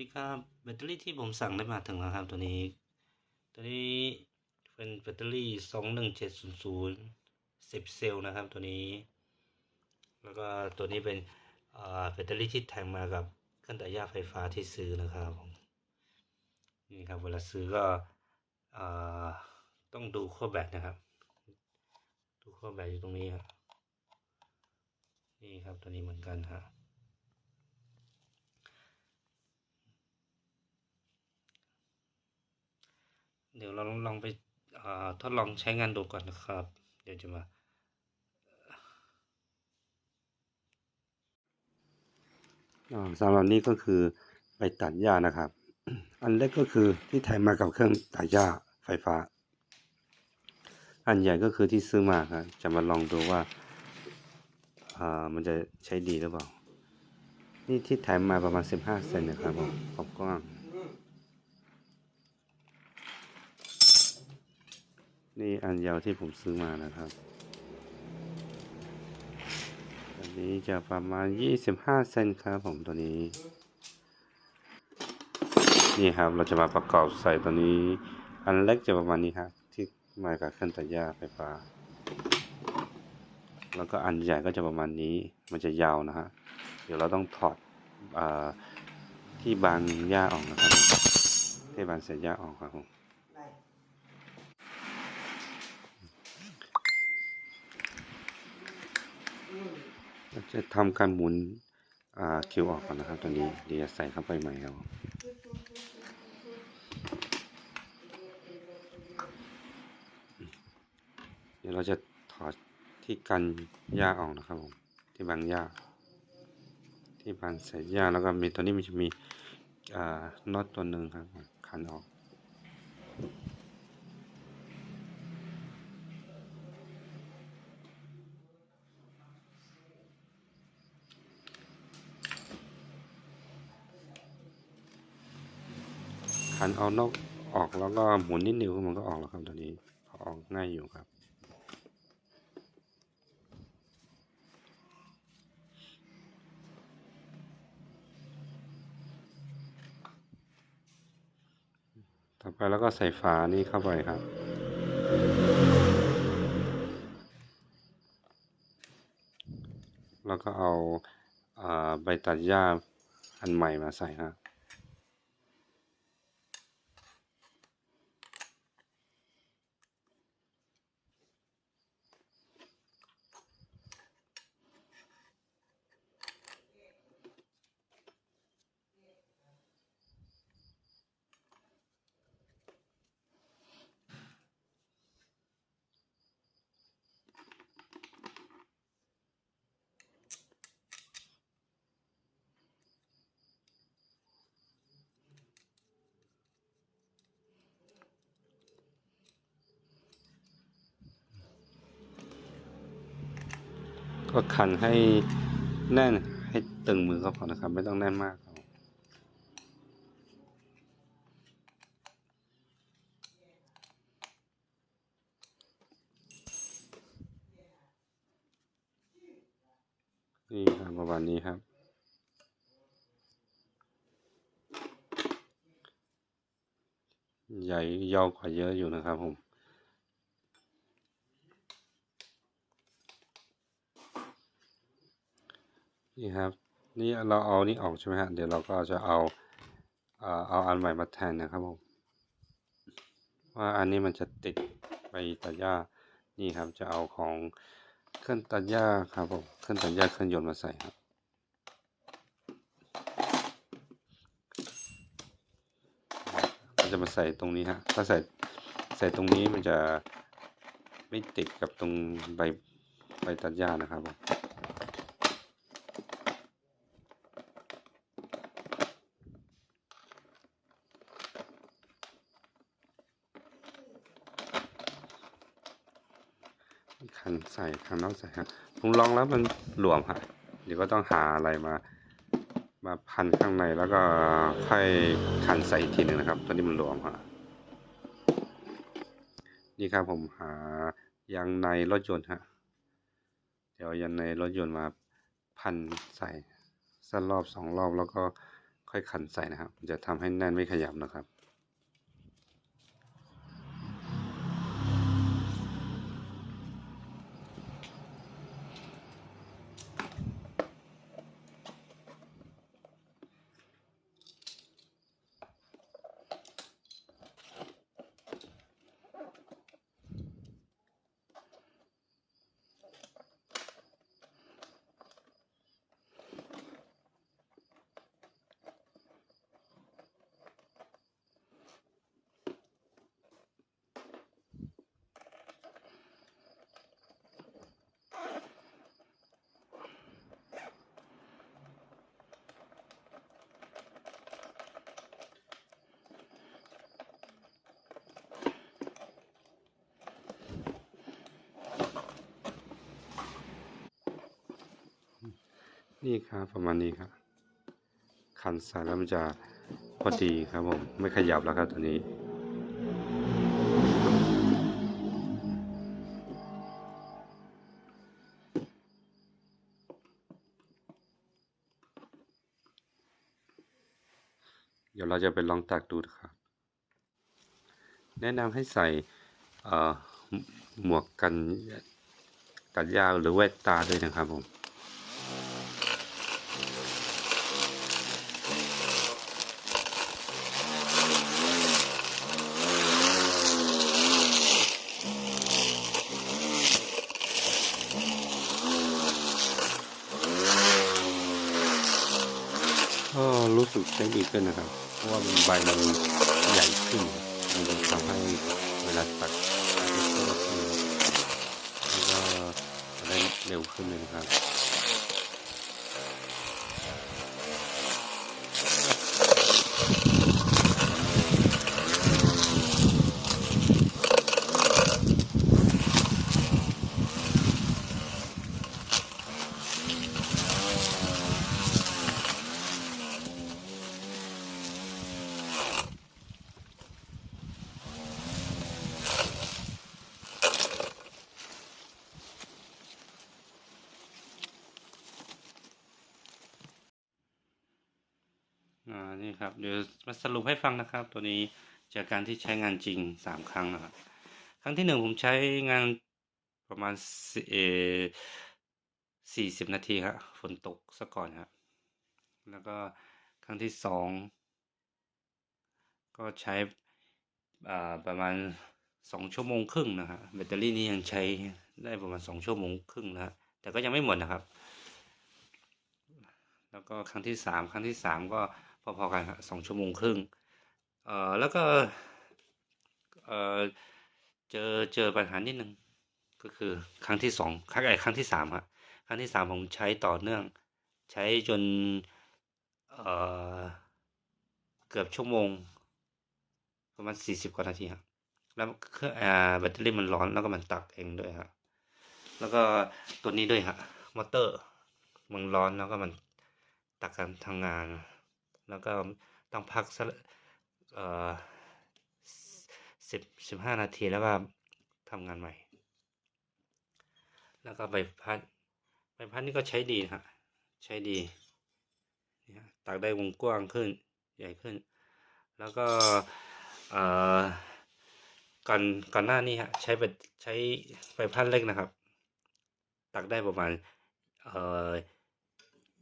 ดีครับแบตเตอรี่ที่ผมสั่งได้มาถึงแล้วครับตัวนี้ ตัวนี้เป็นแบตเตอรี่สองหนึ่งเจ็ดศูนย์ศูนย์สิบเซลล์นะครับตัวนี้ แล้วก็ตัวนี้เป็นแบตเตอรี่ที่แถมมากับเครื่องตัดหญ้าไฟฟ้าที่ซื้อนะครับผมนี่ครับเวลาซื้อก็อต้องดูขั้วแบตนะครับ ดูขั้วแบตอยู่ตรงนี้ครับนี่ครับตัวนี้เหมือนกันครับ เดี๋ยวเราลองไปทดลองใช้งานดูก่อนนะครับ เดี๋ยวจะมาอ่าสำหรับนี้ก็คือไปตัดหญ้านะครับ อันเล็กก็คือที่แถมมากับเครื่องตัดหญ้าไฟฟ้า อันใหญ่ก็คือที่ซื้อมาครับ จะมาลองดูว่าอ่ามันจะใช้ดีหรือเปล่า นี่ที่แถมมาประมาณ 15 เซนนะครับผมขอบกว้าง นี่อันยาวที่ผมซื้อมานะครับ อันนี้จะประมาณ 25 เซนครับผมตัวนี้ นี่ครับเราจะมาประกอบใส่ตัวนี้ อันเล็กจะประมาณนี้ครับที่มากับเครื่องตัดหญ้าไฟฟ้า แล้วก็อันใหญ่ก็จะประมาณนี้ มันจะยาวนะฮะ เดี๋ยวเราต้องถอดอที่บางหญ้าออกนะครับที่บางเศษหญ้าออกครับผม เรา จะทำการหมุนอ่าคิวออกก่อนนะครับตัวนี้เดี๋ยวจะใส่เข้าไปใหม่ครับเดี๋ยวเราจะถอดที่กันหญ้าออกนะครับผมที่บางหญ้าที่บางใส่หญ้าแล้วก็มีตัวนี้มันจะมีอ่าน็อตตัวหนึ่งครับขันออก ขันเอานอกออกแล้วก็หมุนนิดนิ้วมันก็ออกแล้วครับตัวนี้ออกง่ายอยู่ครับ ต่อไปแล้วก็ใส่ฝานี้เข้าไปครับแล้วก็เอาใบตัดหญ้าอันใหม่มาใส่ครับ ก็คันให้แน่นให้ตึงมือก็พอนะครับ ไม่ต้องแน่นมากครับนี่ครับประมาณนี้ครับ ใหญ่ยาวกว่าเยอะอยู่นะครับผม นี่ครับนี่เราเอานี่ออกใช่ไหมฮะเดี๋ยวเราก็จะเอาเอ่อเอาอันใหม่มาแทนนะครับผมว่าอันนี้มันจะติดไปตัดหญ้านี่ครับจะเอาของเครื่องตัดหญ้าครับผมเครื่องตัดหญ้าเครื่องยนต์มาใส่ครับมันจะมาใส่ตรงนี้ฮะ ถ้าใส่ใส่ตรงนี้มันจะไม่ติดกับตรงใบใบตัดหญ้านะครับผม คันใส่คันนอกใส่ครับผมลองแล้วมันหลวมครับเดี๋ยวก็ต้องหาอะไรมา มาพันข้างในแล้วก็ค่อยคันใส่อีกทีหนึ่งนะครับตัวนี้มันหลวมครับนี่ครับผมหายางในรถยนต์ฮะเดี๋ยวยางในรถยนต์มาพันใส่สักรอบสองรอบแล้วก็ค่อยขันใส่นะครับ จะทำให้แน่นไม่ขยับนะครับ นี่ครับประมาณนี้ครับขันใส่แล้วมันจะพอดีครับผม ไม่ขยับแล้วครับตัวนี้ เดี๋ยวเราจะไปลองตักดูนะครับ แนะนำให้ใส่เอ่อหมวกกันกัดยาวหรือแว่นตาด้วยนะครับผม ก็ รู้สึกใช้ดีขึ้นนะครับ เพราะว่าใบมันใหญ่ขึ้น มันทำให้เวลาตัดตัดได้เร็วขึ้นแล้วก็ได้เร็วขึ้นเลยนะครับ นี่ครับเดี๋ยวมาสรุปให้ฟังนะครับ ตัวนี้จากการที่ใช้งานจริงสามครั้งนะครับ ครั้งที่หนึ่งผมใช้งานประมาณสี่เอสี่สิบนาทีครับฝนตกซะก่อนครับแล้วก็ครั้งที่สองก็ใช้ประมาณสองชั่วโมงครึ่งนะครับแบตเตอรี่นี้ยังใช้ได้ประมาณสองชั่วโมงครึ่งนะฮะแต่ก็ยังไม่หมดนะครับ แล้วก็ครั้งที่สามครั้งที่สามก็ พอๆกันครับสองชั่วโมงครึ่งเอ่อแล้วก็เอ่อเจอเจอปัญหานิดนึงก็คือครั้งที่สองครั้งไอ้ครั้งที่สามครับครั้งที่สามผมใช้ต่อเนื่อง ใช้จนเอ่อเกือบชั่วโมงประมาณสี่สิบกว่านาทีครับแล้วเครื่องอ่าแบตเตอรี่มันร้อนแล้วก็มันตักเองด้วยครับแล้วก็ตัวนี้ด้วยครับมอเตอร์มันร้อนแล้วก็มันตักการทำงาน แล้วก็ต้องพักสักเอ่อสิบสิบห้านาทีแล้วก็ทำงานใหม่ แล้วก็ใบพัดใบพัดนี่ก็ใช้ดีฮะใช้ดีนี่ฮะตักได้วงกว้างขึ้นใหญ่ขึ้น แล้วก็เอ่อก่อนก่อนหน้านี้ฮะใช้ใบใช้ใบพัดเล็กนะครับ ตักได้ประมาณเอ่อ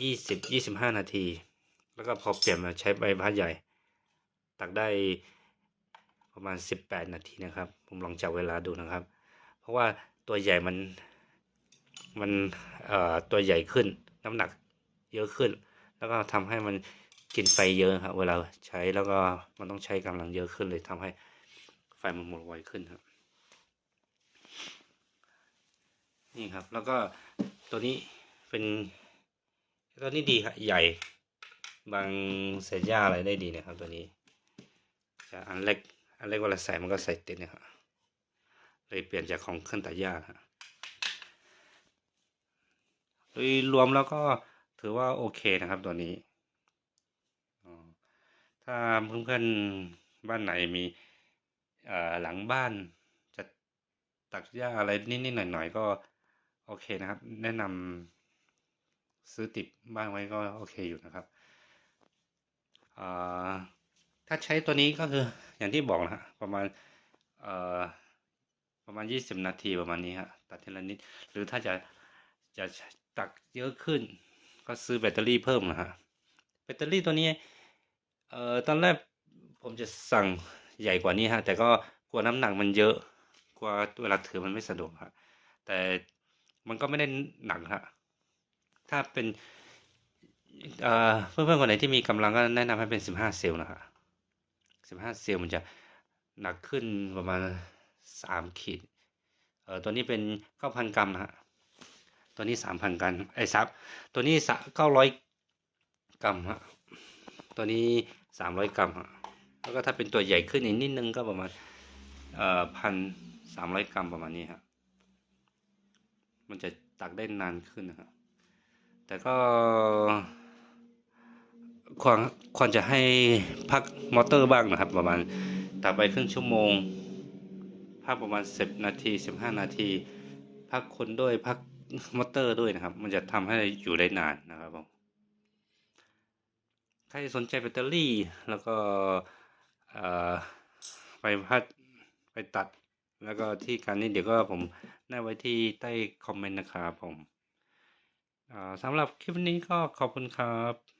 ยี่สิบยี่สิบห้านาที แล้วก็พอเปลี่ยนมาใช้ใบพัดใหญ่ ตักได้ประมาณสิบแปดนาทีนะครับ ผมลองจับเวลาดูนะครับ เพราะว่าตัวใหญ่มันมันเอ่อตัวใหญ่ขึ้นน้ำหนักเยอะขึ้น แล้วก็ทำให้มันกินไฟเยอะครับเวลาใช้แล้วก็มันต้องใช้กำลังเยอะขึ้นเลยทำให้ไฟมันหมดไวขึ้นครับนี่ครับแล้วก็ตัวนี้เป็นตัวนี้ดีครับใหญ่ บางเศษหญ้าอะไรได้ดีนะครับตัวนี้จะอันเล็กอันเล็กเวลาใส่มันก็ใส่ติดนะครับเลยเปลี่ยนจากของเครื่องตัดหญ้าครับโดยรวมแล้วก็ถือว่าโอเคนะครับตัวนี้ ถ้าเพื่อนๆบ้านไหนมีหลังบ้านจะตัดหญ้าอะไรนิดๆหน่อยๆก็โอเคนะครับ แนะนำซื้อติดบ้านไว้ก็โอเคอยู่นะครับ ถ้าใช้ตัวนี้ก็คืออย่างที่บอกนะฮะประมาณประมาณยี่สิบนาทีประมาณนี้ฮะตัดทีละนิด หรือถ้าจะจะตักเยอะขึ้น ก็ซื้อแบตเตอรี่เพิ่มนะฮะแบตเตอรี่ตัวนี้เอ่อตอนแรกผมจะสั่งใหญ่กว่านี้ฮะ แต่ก็กลัวน้ำหนักมันเยอะ กลัวเวลาถือมันไม่สะดวกฮะแต่มันก็ไม่ได้หนักฮะถ้าเป็น เอ่อเพื่อนๆคนไหนที่มีกำลังก็แนะนำให้เป็นสิบห้าเซลล์นะครับสิบห้าเซลล์มันจะหนักขึ้นประมาณสามขีดเอ่อตัวนี้เป็นเก้าพันกรัมนะฮะตัวนี้สามพันกรัมไอ้ซับตัวนี้เก้าร้อยกรัมฮะตัวนี้สามร้อยกรัมฮะแล้วก็ถ้าเป็นตัวใหญ่ขึ้นอีกนิดนึงก็ประมาณเอ่อพันสามร้อยกรัมประมาณนี้ฮะมันจะตักได้นานขึ้นนะครับแต่ก็ ควรควรจะให้พักมอเตอร์บ้างนะครับ ประมาณตักไปครึ่งชั่วโมง พักประมาณสิบนาทีสิบห้านาที พักคนด้วยพักมอเตอร์ด้วยนะครับ มันจะทำให้อยู่ได้นานนะครับผมใครสนใจแบตเตอรี่แล้วก็ไปพัดไปตัด แล้วก็ที่การนี้เดี๋ยวก็ผมแนบไว้ที่ใต้คอมเมนต์นะครับผมสำหรับคลิปนี้ก็ขอบคุณครับ